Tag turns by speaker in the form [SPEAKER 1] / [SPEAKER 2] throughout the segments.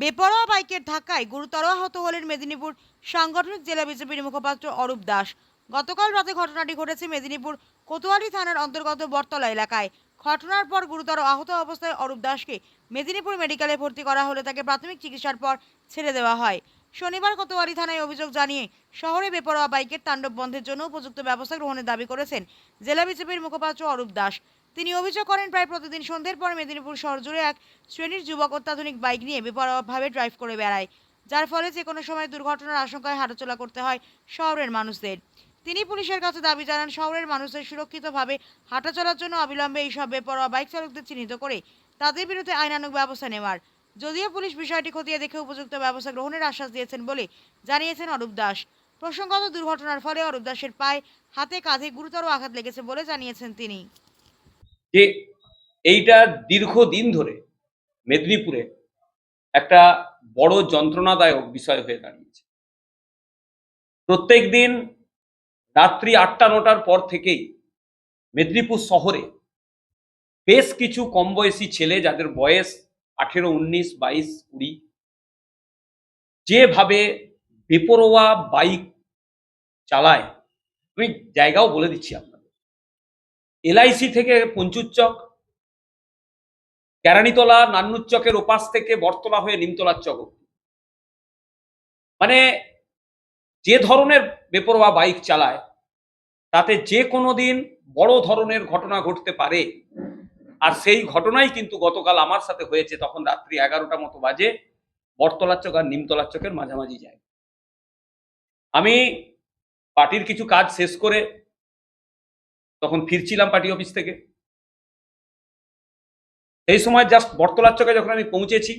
[SPEAKER 1] বেপরোয়া বাইকের ধাক্কায় গুরুতর আহত হলেন মেদিনীপুর সাংগঠনিক জেলা বিজেপির মুখপাত্র অরূপ দাস। গতকাল রাতে ঘটনাটি ঘটেছে মেদিনীপুর কোতোয়ালি থানার অন্তর্গত বটতলা এলাকায়। ঘটনার পর গুরুতর আহত অবস্থায় অরূপ দাসকে মেদিনীপুর মেডিকেলে ভর্তি করা হলে তাকে প্রাথমিক চিকিৎসার পর ছেড়ে দেওয়া হয়। শনিবার কোতোয়ালি থানায় অভিযোগ জানিয়ে শহরে বেপরোয়া বাইকের তাণ্ডব বন্ধের জন্য উপযুক্ত ব্যবস্থা গ্রহণের দাবি করেছেন জেলা বিজেপির মুখপাত্র অরূপ দাস। তিনি অভিযোগ করেন, প্রায় প্রতিদিন সন্ধ্যের পর মেদিনীপুর শহর জুড়ে এক শ্রেণির যুবক অত্যাধুনিক বাইক নিয়ে বেপরোয়াভাবে ড্রাইভ করে বেড়ায়, যার ফলে যে কোনো সময় দুর্ঘটনার আশঙ্কায় হাঁটাচলা করতে হয় শহরের মানুষদের। তিনি পুলিশের কাছে দাবি জানান, শহরের মানুষদের সুরক্ষিতভাবে হাঁটাচলার জন্য অবিলম্বে এইসব বেপরোয়া বাইক চালকদের চিহ্নিত করে তাদের বিরুদ্ধে আইনানুগ ব্যবস্থা নেওয়ার। যদিও পুলিশ বিষয়টি খতিয়ে দেখে উপযুক্ত ব্যবস্থা গ্রহণের আশ্বাস দিয়েছেন বলে জানিয়েছেন অরূপ দাস। প্রসঙ্গত দুর্ঘটনার ফলে অরূপ দাসের পায়ে, হাতে, কাঁধে গুরুতর আঘাত লেগেছে বলে জানিয়েছেন তিনি।
[SPEAKER 2] যে এইটা দীর্ঘদিন ধরে মেদিনীপুরে একটা বড় যন্ত্রণাদায়ক বিষয় হয়ে দাঁড়িয়েছে। প্রত্যেক দিন রাত্রি আটটা, নটার পর থেকেই মেদিনীপুর শহরে বেশ কিছু কম বয়সী ছেলে যাদের বয়স আঠেরো, উনিশ, বাইশ, কুড়ি যেভাবে বেপরোয়া বাইক চালায়, আমি জায়গাও বলে দিচ্ছি আপনাদের। এলআইসি থেকে পঞ্চুর চক কেরানীতলা নান্নুর চকের ওপাশ থেকে বটতলা হয়ে নিমতলার চক। মানে যে ধরনের বেপরোয়া বাইক চালায়, তাতে যে কোনো দিন বড় ধরনের ঘটনা ঘটতে পারে আর সেই ঘটনাই কিন্তু গতকাল আমার সাথে হয়েছে, তখন রাত্রি এগারোটা মতো বাজে, বটতলার চক আর নিমতলার চকের মাঝামাঝি যায় আমি পার্টির কিছু কাজ শেষ করে তখন ফিরছিলাম পার্টি অফিস থেকে। এই সময় জাস্ট বটতলার চকে যখন আমি পৌঁছেছি,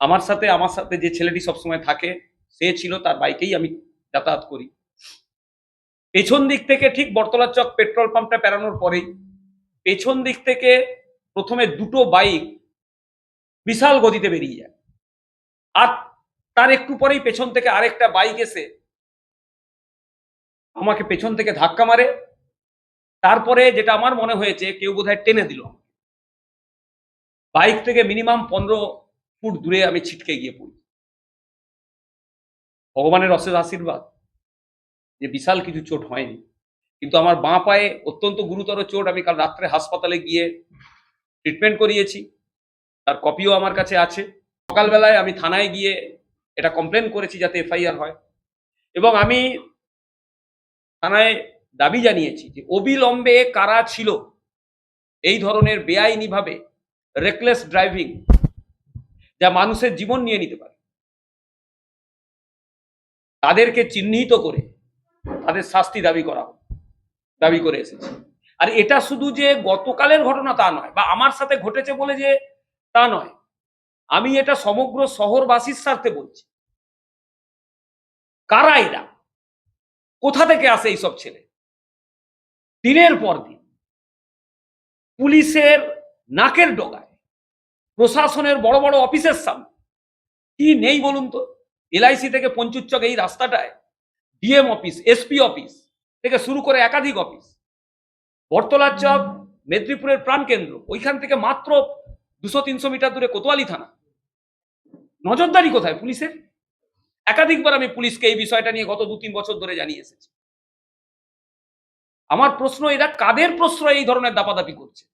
[SPEAKER 2] আমার সাথে আমার সাথে যে ছেলেটি সবসময় থাকে, সে ছিল তার বাইকেই আমি যাতায়াত করি। পেছন দিক থেকে ঠিক বটতলার চক পেট্রোল পাম্পটা পেরানোর পরেই, পেছন দিক থেকে প্রথমে দুটো বাইক বিশাল গতিতে বেরিয়ে যায়। আর তার একটু পরেই পেছন থেকে আরেকটা বাইক এসে আমাকে পেছন থেকে ধাক্কা মারে। তারপরে যেটা আমার মনে হয়েছে, কেউ বোধহয় টেনে দিল বাইক থেকে মিনিমাম পনেরো ফুট দূরে আমি ছিটকে গিয়ে পড়ি। ভগবানের অশেষ আশীর্বাদ যে বিশাল কিছু চোট হয়নি। কিন্তু আমার বাঁ পায়ে অত্যন্ত গুরুতর চোট আমি কাল রাত্রে হাসপাতালে গিয়ে ট্রিটমেন্ট করিয়েছি। তার কপিও আমার কাছে আছে। সকালবেলায় আমি থানায় গিয়ে এটা কমপ্লেন করেছি যাতে এফআইআর হয়। এবং আমি থানায় দাবি জানিয়েছি যে অবিলম্বে কারা ছিল এই ধরনের বেআইনিভাবে রেকলেস ড্রাইভিং যা মানুষের জীবন নিয়ে নিতে পারে। তাদেরকে চিহ্নিত করে তাদের শাস্তি দাবি করা দাবি করে এসেছে। আর এটা শুধু যে গতকালের ঘটনা তা নয়, বা আমার সাথে ঘটেছে বলে যে তা নয়, আমি এটা সমগ্র শহরবাসীর স্বার্থে বলছি। কারা এরা? কোথা থেকে আসে এইসব ছেলে? দিনের পর দিন পুলিশের নাকের ডগায়, প্রশাসনের বড় বড় অফিসের সামনে, কি নেই বলুন তো? এলআইসি থেকে পঞ্চুচ্চক এই রাস্তাটায়, ডিএম অফিস, এসপি অফিস থেকে শুরু করে একাধিক অফিস, বটতলার চক, মেদিনীপুরের প্রাণকেন্দ্র, ওইখান থেকে মাত্র দুশো তিনশো মিটার দূরে কোতোয়ালি থানা। নজরদারি কোথায় পুলিশের? একাধিকবার আমি পুলিশকে এই বিষয়টা নিয়ে গত দু তিন বছর ধরে জানিয়ে এসেছি। আমার প্রশ্ন এরা কাদের প্রশ্রয় এই ধরনের দাপাদাপি করছে?